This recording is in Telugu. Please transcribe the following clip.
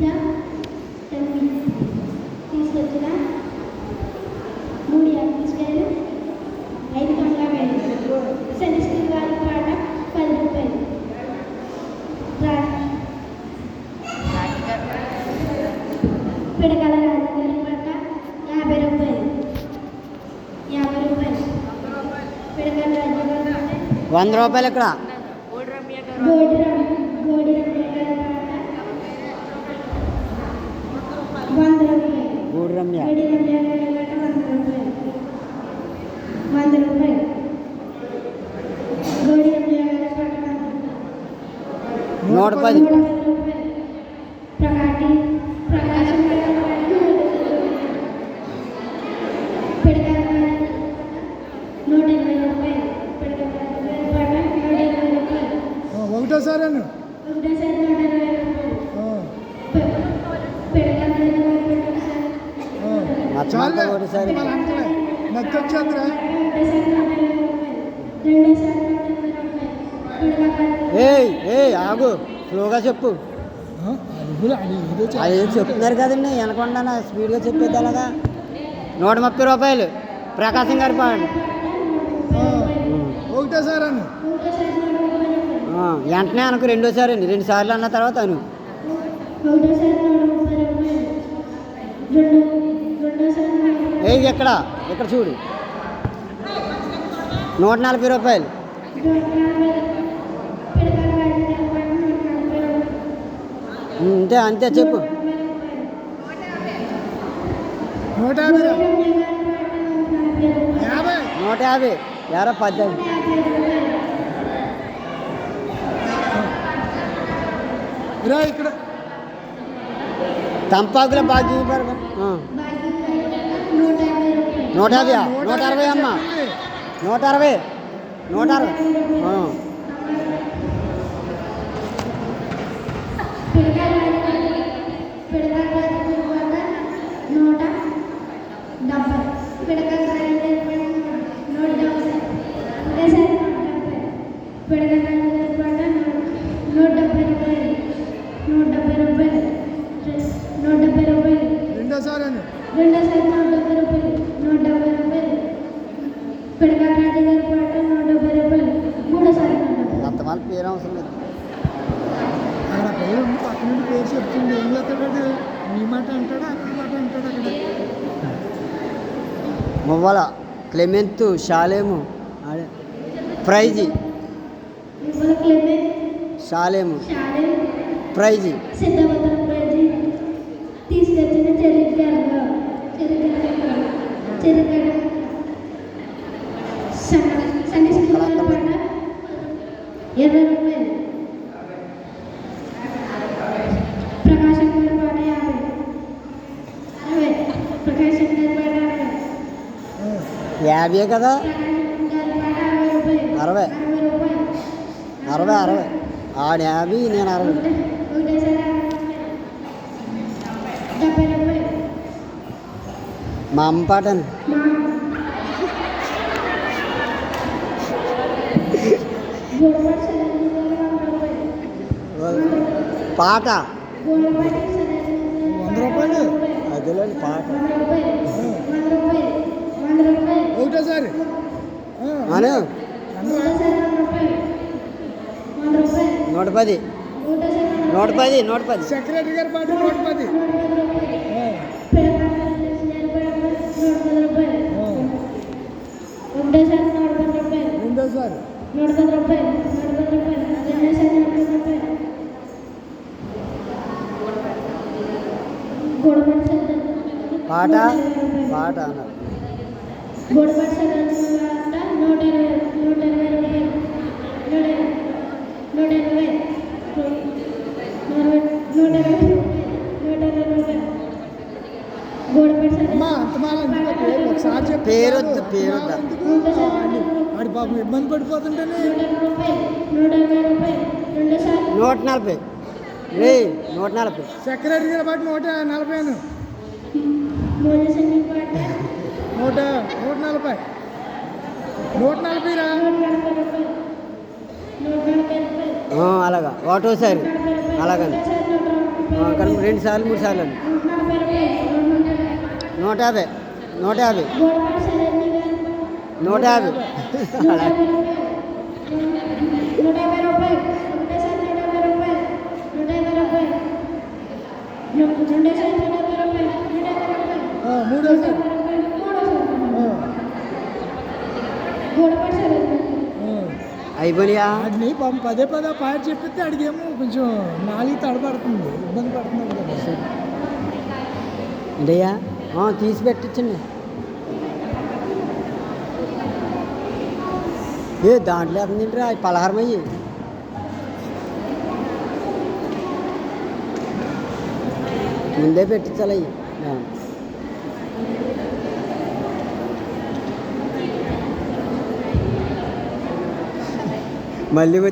తొమ్మిది తీసుకొచ్చిన మూడు యాపిల్స్కాయలు ఐదు కంగావేలు సన్ స్క్రీన్ వారి పాట పది రూపాయలు పిడకల రాజుగారి పాట యాభై రూపాయలు యాభై రూపాయలు పిడకల వంద రూపాయలు ఇక్కడ పాట నూట ఇరవై రూపాయలు ఒకటోసారి అను ఒకటేసారి ఏయ్ ఏయ్ ఆగు. స్లోగా చెప్పు. అది చెప్తున్నారు కదండి వెనకుండా స్పీడ్గా చెప్పేది అలాగా నూట ముప్పై రూపాయలు. ప్రకాశం గారి పాడు ఒకటోసారి అను వెంటనే అనుకు రెండోసారి అండి. రెండు సార్లు అన్న తర్వాత అను. ఏ ఇక్కడ ఇక్కడ చూడు. నూట నలభై రూపాయలు. అంతే అంతే చెప్పు. నూట యాభై నూట యాభై. ఎరా పద్దెనిమిది? ఇక్కడ. తంపాకుల బాగా చూపారు నూట యాభై నూట అరవై అమ్మ. నూట అరవై నూట అరవై నూట డెబ్బై రూపాయలు నూట డెబ్బై రూపాయలు నూట డెబ్బై రూపాయలు రెండోసారి రెండోసారి చెప్తుంది. ఏం చేస్తాడు నీ మాట అంటాడా అక్కడ మాట అంటాడా అక్కడ? మువ్వల క్లెమెంతు షాలేము ప్రైజీ. షాలేము. ప్రైజీ. తీసుకొచ్చిన సండే ఇరవై రూపాయలు ప్రకాశం గారి పాట యాభై అరవై ప్రకాశం గారి పాట అరవై యాభై కదా ప్రకాశం గారి పాట అరవై రూపాయలు అరవై అరవై రూపాయలు అరవై అరవై ఆడు యాభై నేను అరవై ఒకటేసారి అరవై రూపాయలు డెబ్బై రూపాయలు మా అమ్మ పాటని మా గోడపాటి సరైన వంద రూపాయలు పాట గోడపాటి సరైన వంద రూపాయలు అదిలో పాట వంద రూపాయలు వంద రూపాయలు వంద రూపాయలు ఒకటోసారి. నూట పది. నూట పది నూట పది. సెక్రటరీ గారి పాట నూట పది. రెండోసారి నూట రూపాయలు నూట రూపాయలు రెండోసారి. నూట రూపాయలు పాట పాట అన్నారు. గొడవడి సర్దార్ నూట ఇరవై నూట ఇరవై రూపాయలు నూట ఇరవై నూట ఇరవై నూట ఇరవై రూపాయలు మాల ఎందుకు పేరు పాపం ఇబ్బంది పడిపోతుంటేనే. నూట నూట నలభై. రే నూట నలభై. సెక్రటరీ గారి పాట నూట నలభై మూడు నూట నూట నలభై రా. అలాగా. ఒకటోసారి కనుక రెండు సార్లు మూడు సార్లు అండి నూట యాభై. నూట యాభై. నూట యాభై గోడపాటి సరైన గారు నూట యాభై నూట యాభై రూపాయలు నూట యాభై రూపాయలు ఒకటేసారి నూట యాభై రూపాయలు నూట యాభై రూపాయలు ను- రెండోసారి నూట యాభై రూపాయలు నూట యాభై రూపాయలు ఆ, నూట మూడోసారి యాభై రూపాయలు మూడోసారి ఆ, అయిపోయినాయా వాడిని పదే పదే పాట చెప్పితే అడిగేమో కొంచెం నాలుగు తడబడుతుంది ఇబ్బంది పడుతున్నాడు కదా ఏంటయ్యా ఆ, తీసి పెట్టించండి. ఏ దాంట్లో ఏంటరా పలహారం అయ్యి. ముందే పెట్టించాలి అయ్యి. मल्ली वे